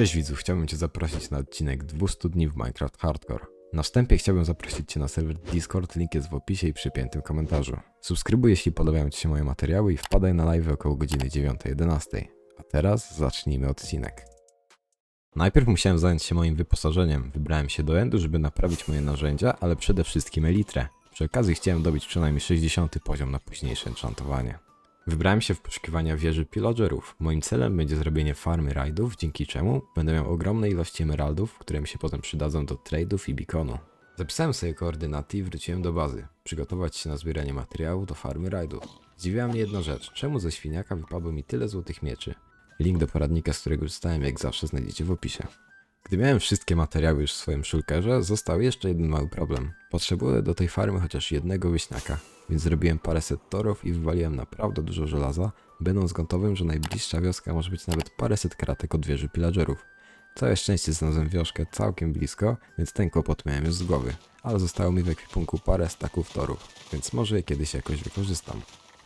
Cześć widzu, chciałbym Cię zaprosić na odcinek 200 dni w Minecraft Hardcore. Na wstępie chciałbym zaprosić Cię na serwer Discord, link jest w opisie i przypiętym komentarzu. Subskrybuj jeśli podobają Ci się moje materiały i wpadaj na live około godziny 9.11. A teraz zacznijmy odcinek. Najpierw musiałem zająć się moim wyposażeniem. Wybrałem się do Endu, żeby naprawić moje narzędzia, ale przede wszystkim Elitrę. Przy okazji chciałem dobić przynajmniej 60 poziom na późniejsze enchantowanie. Wybrałem się w poszukiwania wieży pillagerów. Moim celem będzie zrobienie farmy rajdów, dzięki czemu będę miał ogromne ilości emeraldów, które mi się potem przydadzą do tradeów i beaconu. Zapisałem sobie koordynaty i wróciłem do bazy. Przygotować się na zbieranie materiału do farmy rajdów. Zdziwiła mnie jedna rzecz. Czemu ze świniaka wypadło mi tyle złotych mieczy? Link do poradnika, z którego korzystałem jak zawsze znajdziecie w opisie. Gdy miałem wszystkie materiały już w swoim szulkerze, został jeszcze jeden mały problem. Potrzebuję do tej farmy chociaż jednego wyśniaka, więc zrobiłem paręset torów i wywaliłem naprawdę dużo żelaza, będąc gotowym, że najbliższa wioska może być nawet paręset kratek od wieży pillagerów. Całe szczęście znalazłem wioskę całkiem blisko, więc ten kłopot miałem już z głowy, ale zostało mi w ekwipunku parę staków torów, więc może je kiedyś jakoś wykorzystam.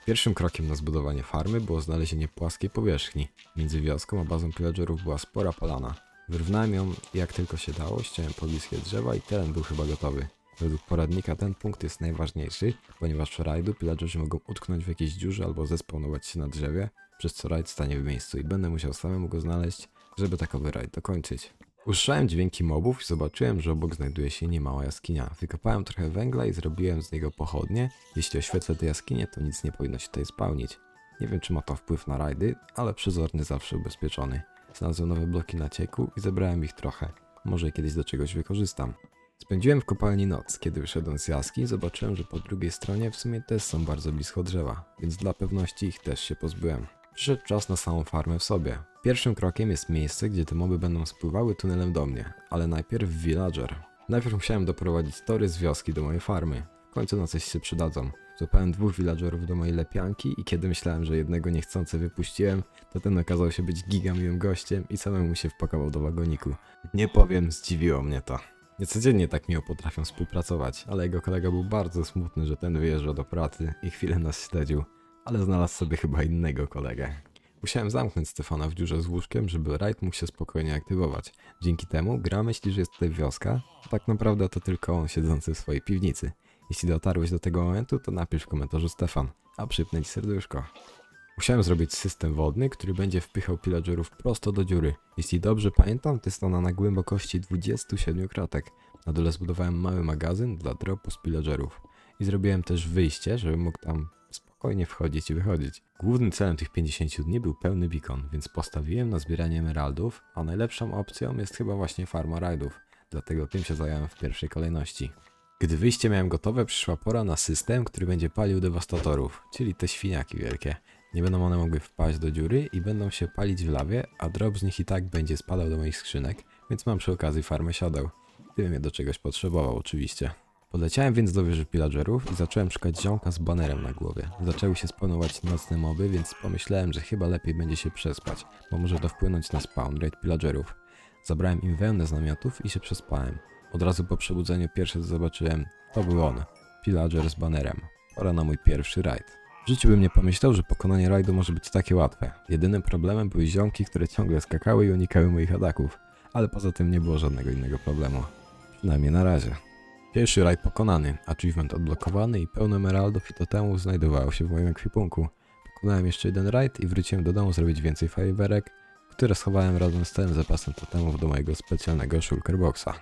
Pierwszym krokiem na zbudowanie farmy było znalezienie płaskiej powierzchni. Między wioską a bazą pillagerów była spora polana. Wyrównałem ją jak tylko się dało, ściąłem pobliskie drzewa i teren był chyba gotowy. Według poradnika ten punkt jest najważniejszy, ponieważ w rajdu pillagerzy mogą utknąć w jakiejś dziurze albo zespawnować się na drzewie, przez co rajd stanie w miejscu i będę musiał samemu go znaleźć, żeby takowy rajd dokończyć. Usłyszałem dźwięki mobów i zobaczyłem, że obok znajduje się niemała jaskinia. Wykopałem trochę węgla i zrobiłem z niego pochodnie. Jeśli oświetlę tę jaskinię, to nic nie powinno się tutaj spełnić. Nie wiem, czy ma to wpływ na rajdy, ale przezorny zawsze ubezpieczony. Znalazłem nowe bloki na cieku i zebrałem ich trochę. Może kiedyś do czegoś wykorzystam. Spędziłem w kopalni noc. Kiedy wyszedłem z jaski, zobaczyłem, że po drugiej stronie w sumie też są bardzo blisko drzewa, więc dla pewności ich też się pozbyłem. Przyszedł czas na samą farmę w sobie. Pierwszym krokiem jest miejsce, gdzie te moby będą spływały tunelem do mnie, ale najpierw villager. Najpierw musiałem doprowadzić tory z wioski do mojej farmy. W końcu na coś się przydadzą. Złapałem dwóch villagerów do mojej lepianki i kiedy myślałem, że jednego niechcący wypuściłem, to ten okazał się być gigamiłym gościem i samemu się wpakował do wagoniku. Nie powiem, zdziwiło mnie to. Niecodziennie tak miło potrafią współpracować, ale jego kolega był bardzo smutny, że ten wyjeżdżał do pracy i chwilę nas śledził, ale znalazł sobie chyba innego kolegę. Musiałem zamknąć Stefana w dziurze z łóżkiem, żeby rajd mógł się spokojnie aktywować. Dzięki temu gra myśli, że jest tutaj wioska, a tak naprawdę to tylko on siedzący w swojej piwnicy. Jeśli dotarłeś do tego momentu, to napisz w komentarzu Stefan, a przypnę ci serduszko. Musiałem zrobić system wodny, który będzie wpychał pillagerów prosto do dziury. Jeśli dobrze pamiętam, to jest ona na głębokości 27 kratek. Na dole zbudowałem mały magazyn dla dropu z pillagerów. I zrobiłem też wyjście, żeby mógł tam spokojnie wchodzić i wychodzić. Głównym celem tych 50 dni był pełny beacon, więc postawiłem na zbieranie emeraldów, a najlepszą opcją jest chyba właśnie farma rajdów. Dlatego tym się zająłem w pierwszej kolejności. Gdy wyjście miałem gotowe, przyszła pora na system, który będzie palił dewastatorów, czyli te świniaki wielkie. Nie będą one mogły wpaść do dziury i będą się palić w lawie, a drop z nich i tak będzie spadał do moich skrzynek, więc mam przy okazji farmę siodeł. Gdybym je do czegoś potrzebował oczywiście. Podleciałem więc do wieży pillagerów i zacząłem szukać ziomka z banerem na głowie. Zaczęły się spawnować nocne moby, więc pomyślałem, że chyba lepiej będzie się przespać, bo może to wpłynąć na spawn rate pillagerów. Zabrałem im wełnę z namiotów i się przespałem. Od razu po przebudzeniu pierwsze co zobaczyłem, to był on. Pillager z banerem. Pora na mój pierwszy rajd. W życiu bym nie pomyślał, że pokonanie rajdu może być takie łatwe. Jedynym problemem były ziomki, które ciągle skakały i unikały moich ataków. Ale poza tym nie było żadnego innego problemu. Przynajmniej na razie. Pierwszy rajd pokonany, achievement odblokowany i pełno emeraldów i totemów znajdowało się w moim ekwipunku. Pokonałem jeszcze jeden rajd i wróciłem do domu zrobić więcej fajerwerek, które schowałem razem z całym zapasem totemów do mojego specjalnego shulker boxa.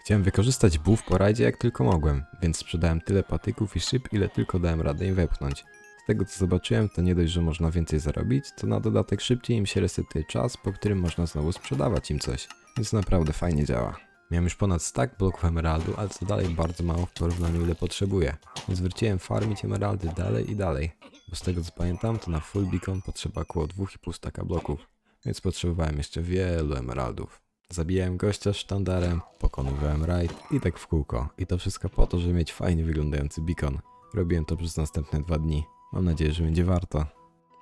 Chciałem wykorzystać buff po rajdzie jak tylko mogłem, więc sprzedałem tyle patyków i szyb, ile tylko dałem radę im wepchnąć. Tego co zobaczyłem, to nie dość, że można więcej zarobić, to na dodatek szybciej im się resetuje czas, po którym można znowu sprzedawać im coś, więc naprawdę fajnie działa. Miałem już ponad stack bloków emeraldu, ale co dalej bardzo mało w porównaniu ile potrzebuję, więc wróciłem farmić emeraldy dalej i dalej, bo z tego co pamiętam, to na full beacon potrzeba około 2,5 stacka bloków, więc potrzebowałem jeszcze wielu emeraldów. Zabijałem gościa sztandarem, pokonywałem raid i tak w kółko. I to wszystko po to, żeby mieć fajnie wyglądający beacon. Robiłem to przez następne dwa dni. Mam nadzieję, że będzie warto.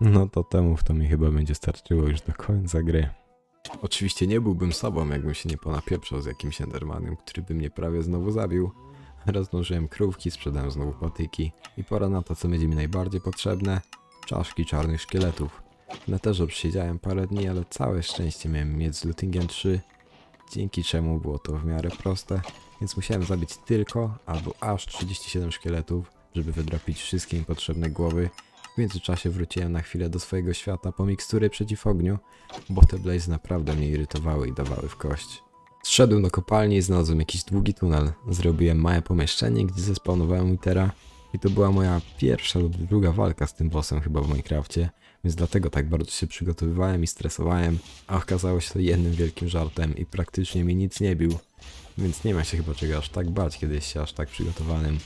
No to temu to mi chyba będzie starczyło już do końca gry. Oczywiście nie byłbym sobą, jakbym się nie ponapieprzał z jakimś Endermanem, który by mnie prawie znowu zabił. Rozmnożyłem krówki, sprzedałem znowu patyki i pora na to, co będzie mi najbardziej potrzebne. Czaszki czarnych szkieletów. Na Netherze przesiedziałem parę dni, ale całe szczęście miałem mieć z lootingiem 3, dzięki czemu było to w miarę proste, więc musiałem zabić tylko albo aż 37 szkieletów, żeby wydropić wszystkie im potrzebne głowy. W międzyczasie wróciłem na chwilę do swojego świata po mikstury przeciw ogniu, bo te blaze naprawdę mnie irytowały i dawały w kość. Zszedłem do kopalni i znalazłem jakiś długi tunel. Zrobiłem małe pomieszczenie, gdzie zespawnowałem Witera i to była moja pierwsza lub druga walka z tym bossem chyba w Minecrafcie, więc dlatego tak bardzo się przygotowywałem i stresowałem, a okazało się to jednym wielkim żartem i praktycznie mi nic nie bił, więc nie ma się chyba czego aż tak bać, kiedy jest się aż tak przygotowanym.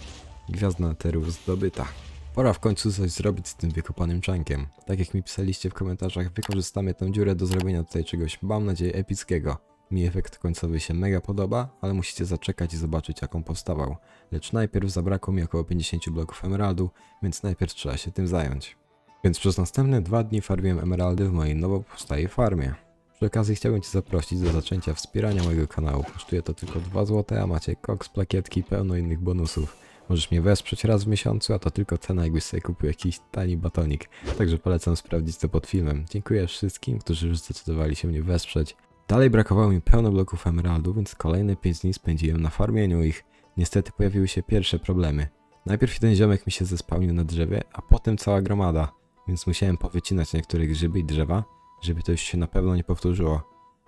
Gwiazda Neterów zdobyta. Pora w końcu coś zrobić z tym wykopanym czankiem. Tak jak mi pisaliście w komentarzach, wykorzystamy tę dziurę do zrobienia tutaj czegoś, mam nadzieję, epickiego. Mi efekt końcowy się mega podoba, ale musicie zaczekać i zobaczyć jak on powstawał. Lecz najpierw zabrakło mi około 50 bloków emeraldu, więc najpierw trzeba się tym zająć. Więc przez następne dwa dni farmiłem emeraldy w mojej nowo powstałej farmie. Przy okazji chciałbym Cię zaprosić do zaczęcia wspierania mojego kanału. Kosztuje to tylko 2 zł, a macie koks, plakietki pełno innych bonusów. Możesz mnie wesprzeć raz w miesiącu, a to tylko cena jakbyś sobie kupił jakiś tani batonik. Także polecam sprawdzić to pod filmem. Dziękuję wszystkim, którzy już zdecydowali się mnie wesprzeć. Dalej brakowało mi pełno bloków emeraldu, więc kolejne 5 dni spędziłem na farmieniu ich. Niestety pojawiły się pierwsze problemy. Najpierw jeden ziomek mi się zespałnił na drzewie, a potem cała gromada, więc musiałem powycinać niektóre grzyby i drzewa, żeby to już się na pewno nie powtórzyło.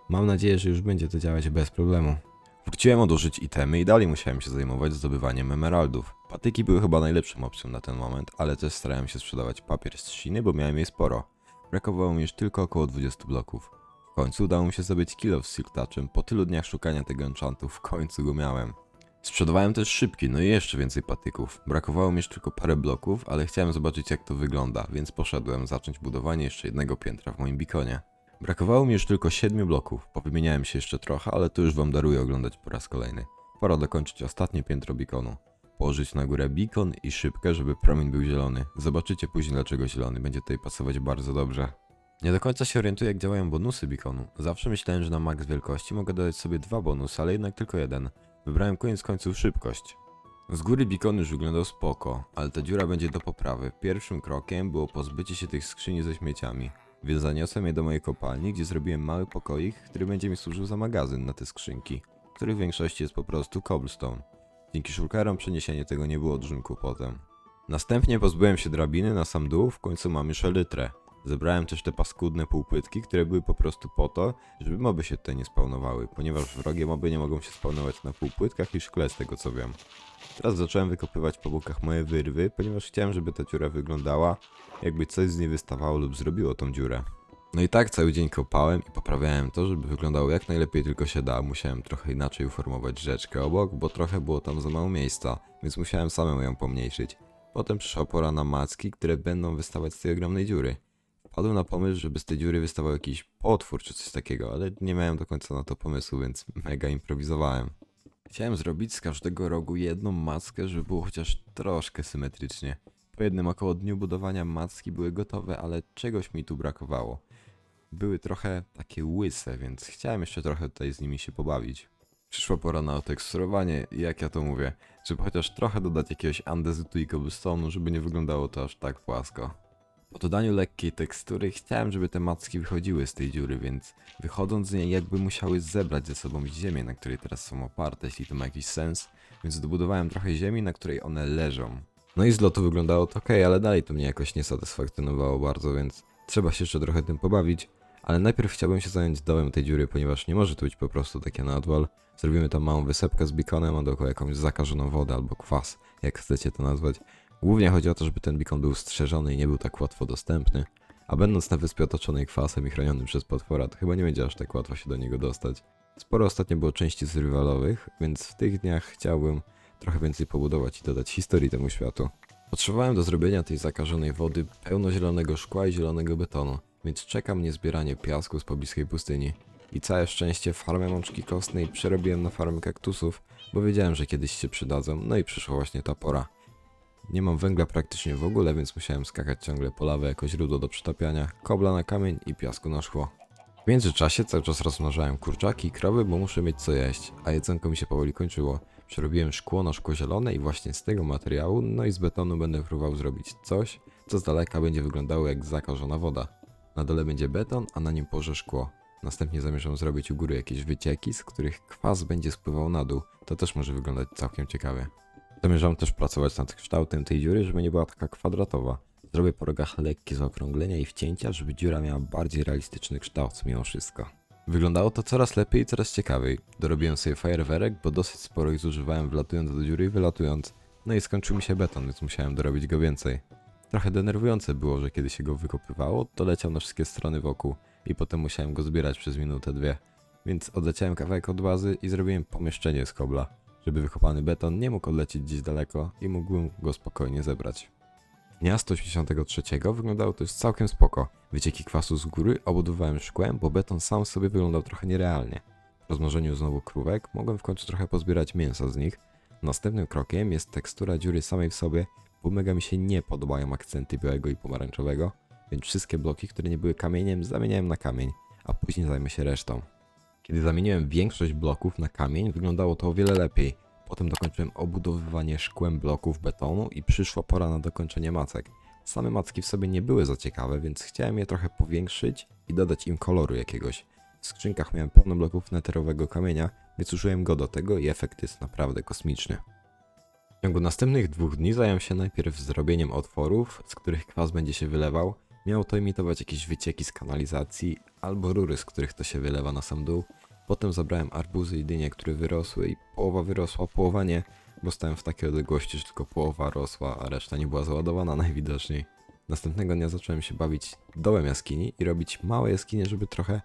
Mam nadzieję, że już będzie to działać bez problemu. Wróciłem odłożyć itemy i dalej musiałem się zajmować zdobywaniem emeraldów. Patyki były chyba najlepszą opcją na ten moment, ale też starałem się sprzedawać papier z trzciny, bo miałem jej sporo. Brakowało mi już tylko około 20 bloków. W końcu udało mi się zdobyć kilo z Silk Touchem, po tylu dniach szukania tego enchantu w końcu go miałem. Sprzedawałem też szybki, no i jeszcze więcej patyków. Brakowało mi już tylko parę bloków, ale chciałem zobaczyć jak to wygląda, więc poszedłem zacząć budowanie jeszcze jednego piętra w moim bikonie. Brakowało mi już tylko 7 bloków, powymieniałem się jeszcze trochę, ale to już wam daruję oglądać po raz kolejny. Pora dokończyć ostatnie piętro bikonu. Położyć na górę bikon i szybkę, żeby promień był zielony. Zobaczycie później dlaczego zielony, będzie tutaj pasować bardzo dobrze. Nie do końca się orientuję jak działają bonusy bikonu. Zawsze myślałem, że na max wielkości mogę dodać sobie dwa bonusy, ale jednak tylko jeden. Wybrałem koniec końców szybkość. Z góry bikon już wyglądał spoko, ale ta dziura będzie do poprawy. Pierwszym krokiem było pozbycie się tych skrzyni ze śmieciami. Więc zaniosłem je do mojej kopalni, gdzie zrobiłem mały pokoik, który będzie mi służył za magazyn na te skrzynki, który w większości jest po prostu cobblestone. Dzięki szulkerom przeniesienie tego nie było dużym kłopotem. Następnie pozbyłem się drabiny na sam dół, w końcu mam już elytrę. Zebrałem też te paskudne półpłytki, które były po prostu po to, żeby moby się tutaj nie spawnowały, ponieważ wrogie moby nie mogą się spawnować na półpłytkach i szkle z tego co wiem. Teraz zacząłem wykopywać po bokach moje wyrwy, ponieważ chciałem, żeby ta dziura wyglądała, jakby coś z niej wystawało lub zrobiło tą dziurę. No i tak cały dzień kopałem i poprawiałem to, żeby wyglądało jak najlepiej tylko się da. Musiałem trochę inaczej uformować rzeczkę obok, bo trochę było tam za mało miejsca, więc musiałem samemu ją pomniejszyć. Potem przyszła pora na macki, które będą wystawać z tej ogromnej dziury. Wpadłem na pomysł, żeby z tej dziury wystawał jakiś potwór czy coś takiego, ale nie miałem do końca na to pomysłu, więc mega improwizowałem. Chciałem zrobić z każdego rogu jedną mackę, żeby było chociaż troszkę symetrycznie. Po jednym około dniu budowania macki były gotowe, ale czegoś mi tu brakowało. Były trochę takie łyse, więc chciałem jeszcze trochę tutaj z nimi się pobawić. Przyszła pora na oteksturowanie i jak ja to mówię, żeby chociaż trochę dodać jakiegoś andezytu i cobblestone'u, żeby nie wyglądało to aż tak płasko. Po dodaniu lekkiej tekstury chciałem, żeby te macki wychodziły z tej dziury, więc wychodząc z niej jakby musiały zebrać ze sobą ziemię, na której teraz są oparte, jeśli to ma jakiś sens, więc dobudowałem trochę ziemi, na której one leżą. No i z lotu wyglądało to ok, ale dalej to mnie jakoś nie satysfakcjonowało bardzo, więc trzeba się jeszcze trochę tym pobawić. Ale najpierw chciałbym się zająć dołem tej dziury, ponieważ nie może to być po prostu takie nadwal. Zrobimy tam małą wysepkę z bikonem, a dookoła jakąś zakażoną wodę albo kwas, jak chcecie to nazwać. Głównie chodzi o to, żeby ten bikon był strzeżony i nie był tak łatwo dostępny. A będąc na wyspie otoczonej kwasem i chronionym przez potwora, to chyba nie będzie aż tak łatwo się do niego dostać. Sporo ostatnio było części survivalowych, więc w tych dniach chciałbym trochę więcej pobudować i dodać historii temu światu. Potrzebowałem do zrobienia tej zakażonej wody pełno zielonego szkła i zielonego betonu, więc czeka mnie zbieranie piasku z pobliskiej pustyni. I całe szczęście farmę mączki kostnej przerobiłem na farmę kaktusów, bo wiedziałem, że kiedyś się przydadzą, no i przyszła właśnie ta pora. Nie mam węgla praktycznie w ogóle, więc musiałem skakać ciągle po lawę jako źródło do przytapiania, kobla na kamień i piasku na szkło. W międzyczasie cały czas rozmnażałem kurczaki i krowy, bo muszę mieć co jeść, a jedzonko mi się powoli kończyło. Przerobiłem szkło na szkło zielone i właśnie z tego materiału, no i z betonu będę próbował zrobić coś, co z daleka będzie wyglądało jak zakażona woda. Na dole będzie beton, a na nim położę szkło. Następnie zamierzam zrobić u góry jakieś wycieki, z których kwas będzie spływał na dół. To też może wyglądać całkiem ciekawie. Zamierzam też pracować nad kształtem tej dziury, żeby nie była taka kwadratowa. Zrobię po rogach lekkie zaokrąglenia i wcięcia, żeby dziura miała bardziej realistyczny kształt mimo wszystko. Wyglądało to coraz lepiej i coraz ciekawiej. Dorobiłem sobie fajerwerek, bo dosyć sporo ich zużywałem wlatując do dziury i wylatując. No i skończył mi się beton, więc musiałem dorobić go więcej. Trochę denerwujące było, że kiedy się go wykopywało, to leciał na wszystkie strony wokół i potem musiałem go zbierać przez minutę, dwie. Więc odleciałem kawałek od bazy i zrobiłem pomieszczenie z kobla, żeby wykopany beton nie mógł odlecieć gdzieś daleko i mógłbym go spokojnie zebrać. Dnia 183 wyglądało już całkiem spoko. Wycieki kwasu z góry obudowałem szkłem, bo beton sam sobie wyglądał trochę nierealnie. Po rozmnożeniu znowu krówek mogłem w końcu trochę pozbierać mięsa z nich. Następnym krokiem jest tekstura dziury samej w sobie, bo mega mi się nie podobają akcenty białego i pomarańczowego, więc wszystkie bloki, które nie były kamieniem, zamieniałem na kamień, a później zajmę się resztą. Kiedy zamieniłem większość bloków na kamień, wyglądało to o wiele lepiej. Potem dokończyłem obudowywanie szkłem bloków betonu i przyszła pora na dokończenie macek. Same macki w sobie nie były za ciekawe, więc chciałem je trochę powiększyć i dodać im koloru jakiegoś. W skrzynkach miałem pełno bloków neterowego kamienia, więc użyłem go do tego i efekt jest naprawdę kosmiczny. W ciągu następnych dwóch dni zająłem się najpierw zrobieniem otworów, z których kwas będzie się wylewał. Miało to imitować jakieś wycieki z kanalizacji albo rury, z których to się wylewa na sam dół. Potem zabrałem arbuzy i dynie, które wyrosły i połowa wyrosła, połowa nie, bo stałem w takiej odległości, że tylko połowa rosła, a reszta nie była załadowana najwidoczniej. Następnego dnia zacząłem się bawić dołem jaskini i robić małe jaskinie, żeby trochę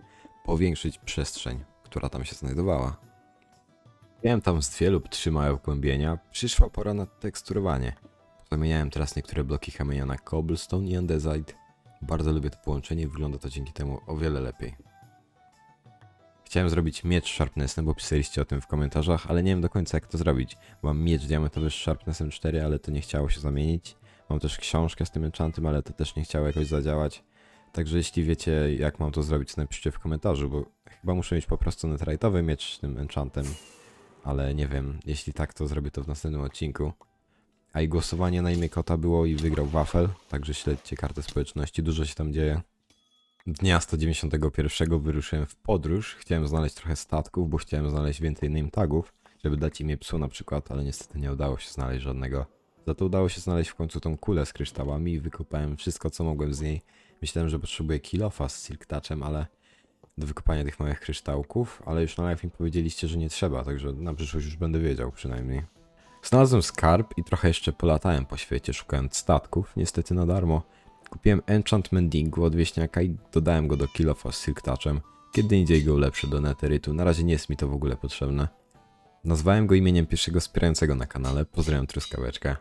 powiększyć przestrzeń, która tam się znajdowała. Miałem tam z dwie lub trzy małe wgłębienia, przyszła pora na teksturowanie. Zamieniałem teraz niektóre bloki kamienia na cobblestone i andesite. Bardzo lubię to połączenie i wygląda to dzięki temu o wiele lepiej. Chciałem zrobić miecz z sharpnessem, bo pisaliście o tym w komentarzach, ale nie wiem do końca jak to zrobić. Mam miecz diamentowy z sharpnessem 4, ale to nie chciało się zamienić. Mam też książkę z tym enchantem, ale to też nie chciało jakoś zadziałać. Także jeśli wiecie jak mam to zrobić, napiszcie w komentarzu, bo chyba muszę mieć po prostu netherite'owy miecz z tym enchantem. Ale nie wiem, jeśli tak, to zrobię to w następnym odcinku. A i głosowanie na imię kota było i wygrał Wafel, także śledźcie kartę społeczności, dużo się tam dzieje. Dnia 191 wyruszyłem w podróż. Chciałem znaleźć trochę statków, bo chciałem znaleźć więcej name tagów, żeby dać imię psu na przykład, ale niestety nie udało się znaleźć żadnego. Za to udało się znaleźć w końcu tą kulę z kryształami i wykopałem wszystko, co mogłem z niej. Myślałem, że potrzebuję kilofa z silk touchem, ale do wykopania tych małych kryształków, ale już na live mi powiedzieliście, że nie trzeba, także na przyszłość już będę wiedział przynajmniej. Znalazłem skarb i trochę jeszcze polatałem po świecie szukając statków, niestety na darmo. Kupiłem enchantment dingu od wieśniaka i dodałem go do kilofa z silk touchem. Kiedy indziej go ulepszę do netherytu, na razie nie jest mi to w ogóle potrzebne. Nazwałem go imieniem pierwszego wspierającego na kanale, pozdrawiam truskaweczkę.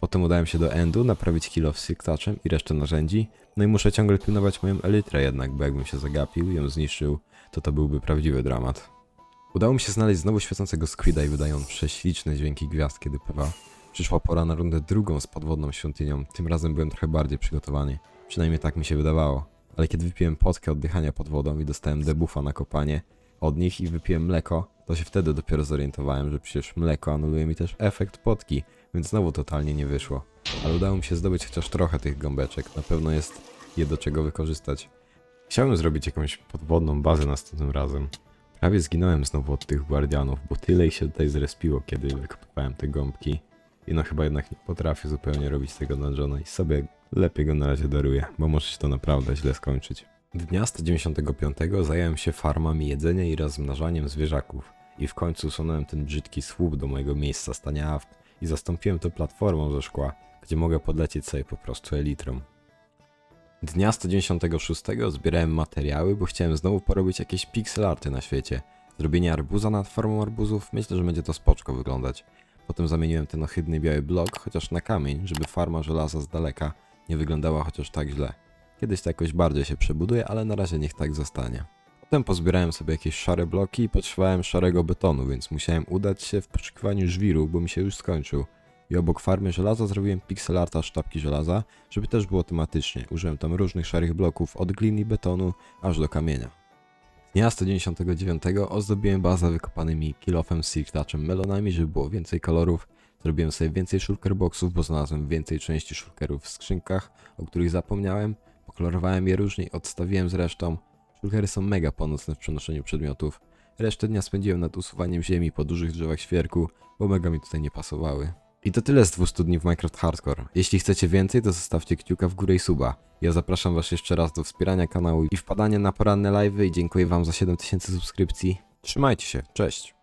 Potem udałem się do Endu, naprawić kilo z silk i resztę narzędzi, no i muszę ciągle pilnować moją elytrę jednak, bo jakbym się zagapił i ją zniszczył, to to byłby prawdziwy dramat. Udało mi się znaleźć znowu świecącego squida i wydają prześliczne dźwięki gwiazd, kiedy pływa. Przyszła pora na rundę drugą z podwodną świątynią, tym razem byłem trochę bardziej przygotowany. Przynajmniej tak mi się wydawało. Ale kiedy wypiłem potkę oddychania pod wodą i dostałem debuffa na kopanie od nich i wypiłem mleko, to się wtedy dopiero zorientowałem, że przecież mleko anuluje mi też efekt potki, więc znowu totalnie nie wyszło. Ale udało mi się zdobyć chociaż trochę tych gąbeczek, na pewno jest je do czego wykorzystać. Chciałbym zrobić jakąś podwodną bazę następnym razem. Prawie zginąłem znowu od tych guardianów, bo tyle ich się tutaj zrespiło, kiedy wykopywałem te gąbki. I no chyba jednak nie potrafię zupełnie robić tego dungeona i sobie lepiej go na razie daruję, bo może się to naprawdę źle skończyć. Dnia 195 zająłem się farmami jedzenia i rozmnażaniem zwierzaków. I w końcu usunąłem ten brzydki słup do mojego miejsca stania aft i zastąpiłem to platformą ze szkła, gdzie mogę podlecieć sobie po prostu elitrą. Dnia 196 zbierałem materiały, bo chciałem znowu porobić jakieś pixel arty na świecie. Zrobienie arbuza nad formą arbuzów, myślę, że będzie to spoczko wyglądać. Potem zamieniłem ten ohydny biały blok, chociaż na kamień, żeby farma żelaza z daleka nie wyglądała chociaż tak źle. Kiedyś to jakoś bardziej się przebuduje, ale na razie niech tak zostanie. Potem pozbierałem sobie jakieś szare bloki i potrzebowałem szarego betonu, więc musiałem udać się w poszukiwaniu żwiru, bo mi się już skończył. I obok farmy żelaza zrobiłem pixel arta sztabki żelaza, żeby też było tematycznie. Użyłem tam różnych szarych bloków, od gliny, betonu, aż do kamienia. Dnia 199 ozdobiłem bazę wykopanymi kilofem z silk touchem melonami, żeby było więcej kolorów. Zrobiłem sobie więcej shulker boxów, bo znalazłem więcej części shulkerów w skrzynkach, o których zapomniałem. Pokolorowałem je różnie, odstawiłem z resztą. Shulkery są mega pomocne w przenoszeniu przedmiotów. Resztę dnia spędziłem nad usuwaniem ziemi po dużych drzewach świerku, bo mega mi tutaj nie pasowały. I to tyle z 200 dni w Minecraft Hardcore. Jeśli chcecie więcej, to zostawcie kciuka w górę i suba. Ja zapraszam was jeszcze raz do wspierania kanału i wpadania na poranne live'y i dziękuję wam za 7000 subskrypcji. Trzymajcie się, cześć!